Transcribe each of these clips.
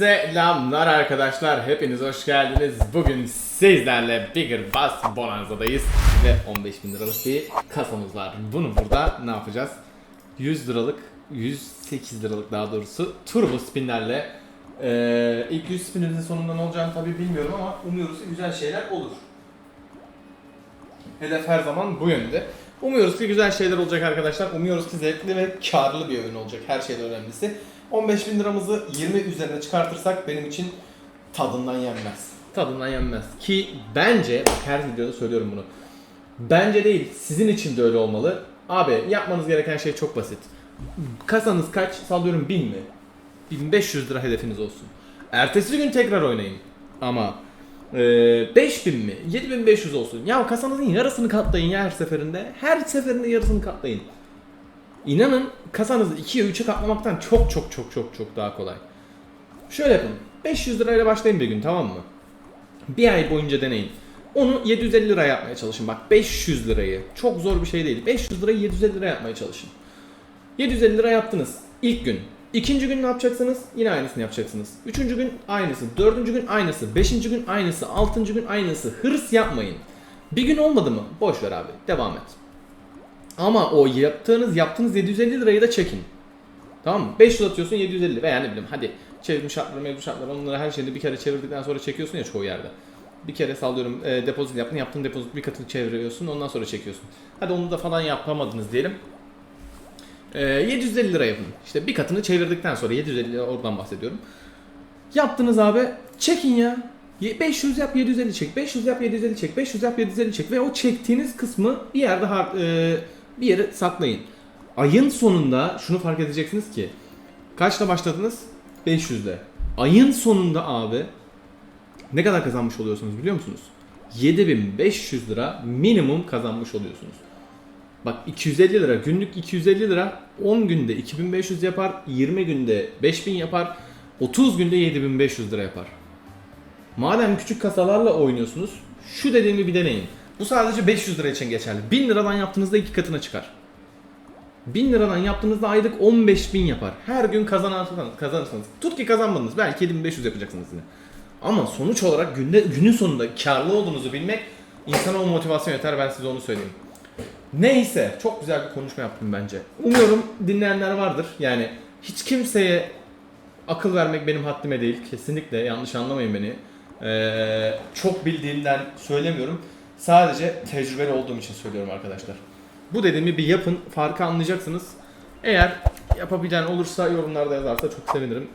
Selamlar arkadaşlar, hepiniz hoş geldiniz. Bugün sizlerle Bigger Bass Bonanza'dayız ve 15 bin liralık bir kasamız var. Bunu burada ne yapacağız? 100 liralık, 108 liralık daha doğrusu turbo spinlerle eee ilk 100 spinimizin sonunda ne olacağını tabii bilmiyorum ama umuyoruz ki güzel şeyler olur. Hedef her zaman bu yönde. Umuyoruz ki güzel şeyler olacak arkadaşlar. Umuyoruz ki zevkli ve karlı bir oyun olacak. Her şeyden önemlisi. 15 bin liramızı 20 üzerine çıkartırsak benim için tadından yenmez. Tadından yenmez. Ki bence, bak her videoda söylüyorum bunu. Bence değil, sizin için de öyle olmalı. Abi yapmanız gereken şey çok basit. Kasanız kaç? Sallıyorum 1000 mi? 1500 lira hedefiniz olsun. Ertesi gün tekrar oynayın. Ama ee, 5000 mi? 7500 olsun. Ya kasanızın yarısını katlayın ya her seferinde. Her seferinde yarısını katlayın. İnanın kasanızı 2'ye 3'e katlamaktan çok çok çok çok çok daha kolay. Şöyle yapın. 500 lirayla başlayın bir gün tamam mı? Bir ay boyunca deneyin. Onu 750 lira yapmaya çalışın. Bak 500 lirayı. Çok zor bir şey değil. 500 lirayı 750 lira yapmaya çalışın. 750 lira yaptınız ilk gün. İkinci gün ne yapacaksınız? Yine aynısını yapacaksınız. Üçüncü gün aynısı. Dördüncü gün aynısı. Beşinci gün aynısı. Altıncı gün aynısı. Hırs yapmayın. Bir gün olmadı mı? Boş ver abi. Devam et. Ama o yaptığınız yaptığınız 750 lirayı da çekin. Tamam mı? 500 atıyorsun 750 veya ne bileyim hadi çevrim şartları mevzu şartları onları her şeyini bir kere çevirdikten sonra çekiyorsun ya çoğu yerde. Bir kere sallıyorum e, depozit yaptın yaptığın depozit bir katını çeviriyorsun ondan sonra çekiyorsun. Hadi onu da falan yapamadınız diyelim. E, 750 lira yapın. İşte bir katını çevirdikten sonra 750 lira oradan bahsediyorum. Yaptınız abi çekin ya. Ye- 500 yap 750 çek. 500 yap 750 çek. 500 yap 750 çek. Ve o çektiğiniz kısmı bir yerde har- e, bir yere saklayın. Ayın sonunda şunu fark edeceksiniz ki kaçla başladınız? 500'le. Ayın sonunda abi ne kadar kazanmış oluyorsunuz biliyor musunuz? 7500 lira minimum kazanmış oluyorsunuz. Bak 250 lira günlük 250 lira 10 günde 2500 yapar 20 günde 5000 yapar 30 günde 7500 lira yapar. Madem küçük kasalarla oynuyorsunuz şu dediğimi bir deneyin. Bu sadece 500 lira için geçerli. 1000 liradan yaptığınızda iki katına çıkar. 1000 liradan yaptığınızda aylık 15.000 yapar. Her gün kazanırsanız, kazanırsanız. Tut ki kazanmadınız. Belki 7500 yapacaksınız yine. Ama sonuç olarak günde, günün sonunda karlı olduğunuzu bilmek insana o motivasyon yeter. Ben size onu söyleyeyim. Neyse çok güzel bir konuşma yaptım bence. Umuyorum dinleyenler vardır. Yani hiç kimseye akıl vermek benim haddime değil. Kesinlikle yanlış anlamayın beni. Ee, çok bildiğimden söylemiyorum. Sadece tecrübeli olduğum için söylüyorum arkadaşlar. Bu dediğimi bir yapın. Farkı anlayacaksınız. Eğer yapabilen olursa yorumlarda yazarsa çok sevinirim.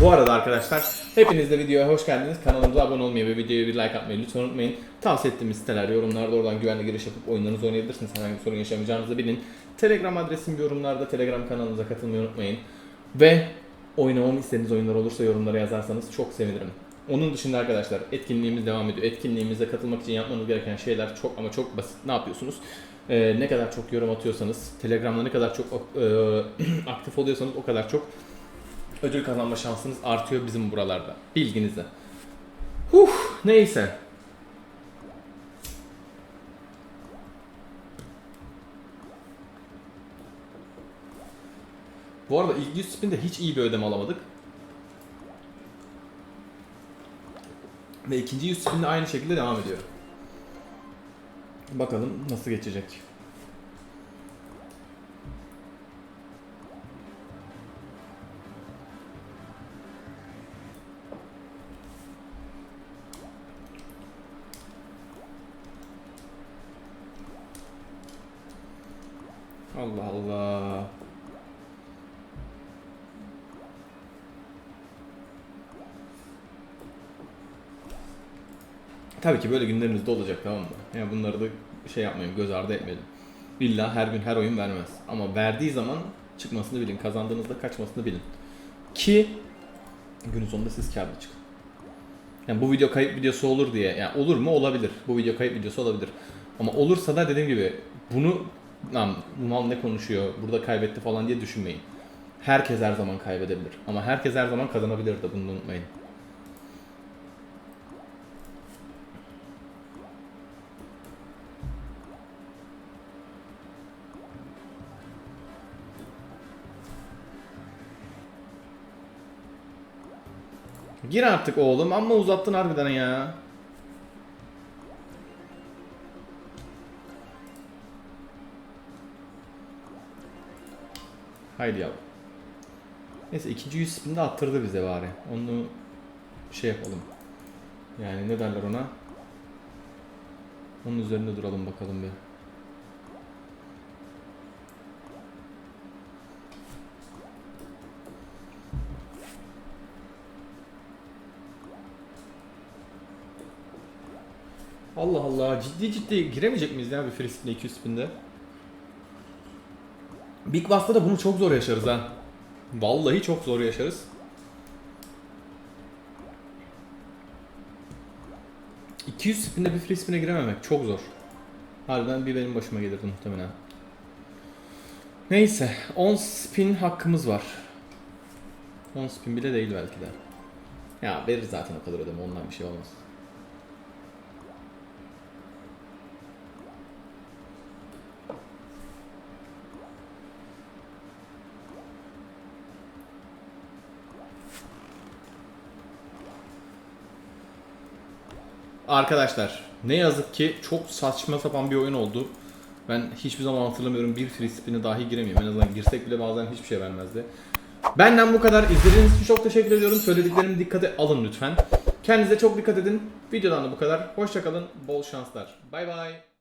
Bu arada arkadaşlar hepiniz de videoya hoş geldiniz. Kanalımıza abone olmayı ve videoya bir like atmayı lütfen unutmayın. Tavsiye ettiğimiz siteler yorumlarda oradan güvenli giriş yapıp oyunlarınızı oynayabilirsiniz. Herhangi bir sorun yaşamayacağınızı bilin. Telegram adresim yorumlarda. Telegram kanalımıza katılmayı unutmayın. Ve oynamamı istediğiniz oyunlar olursa yorumlara yazarsanız çok sevinirim. Onun dışında arkadaşlar etkinliğimiz devam ediyor. Etkinliğimize katılmak için yapmanız gereken şeyler çok ama çok basit. Ne yapıyorsunuz? Ee, ne kadar çok yorum atıyorsanız, Telegram'da ne kadar çok e, aktif oluyorsanız o kadar çok ödül kazanma şansınız artıyor bizim buralarda. Bilginize. Huh, neyse. Bu arada ilk 100 spinde hiç iyi bir ödeme alamadık. Ve ikinci 100 spinde aynı şekilde devam ediyor. Bakalım nasıl geçecek. Allah Allah. Tabii ki böyle günlerimiz de olacak tamam mı? Yani bunları da şey yapmayalım, göz ardı etmeyelim. İlla her gün her oyun vermez. Ama verdiği zaman çıkmasını bilin, kazandığınızda kaçmasını bilin. Ki günün sonunda siz karlı çıkın. Yani bu video kayıp videosu olur diye, yani olur mu? Olabilir. Bu video kayıp videosu olabilir. Ama olursa da dediğim gibi bunu mal ne konuşuyor, burada kaybetti falan diye düşünmeyin. Herkes her zaman kaybedebilir. Ama herkes her zaman kazanabilir de bunu unutmayın. Gir artık oğlum amma uzattın harbiden ya. Haydi yavrum. Neyse ikinci yüz spin de attırdı bize bari. Onu şey yapalım. Yani ne derler ona? Onun üzerinde duralım bakalım bir. Allah Allah ciddi ciddi giremeyecek miyiz ya bir free spin'e 200 spin'de? Big Boss'ta da bunu çok zor yaşarız ha. Vallahi çok zor yaşarız. ...200 spin'de bir free spin'e girememek çok zor. Harbiden bir benim başıma gelirdi muhtemelen. Neyse 10 spin hakkımız var. 10 spin bile değil belki de. Ya verir zaten o kadar ödeme ondan bir şey olmaz. Arkadaşlar ne yazık ki çok saçma sapan bir oyun oldu. Ben hiçbir zaman hatırlamıyorum bir free spin'e dahi giremiyorum. En azından girsek bile bazen hiçbir şey vermezdi. Benden bu kadar. İzlediğiniz için çok teşekkür ediyorum. Söylediklerimi dikkate alın lütfen. Kendinize çok dikkat edin. Videodan da bu kadar. Hoşçakalın. Bol şanslar. Bay bay.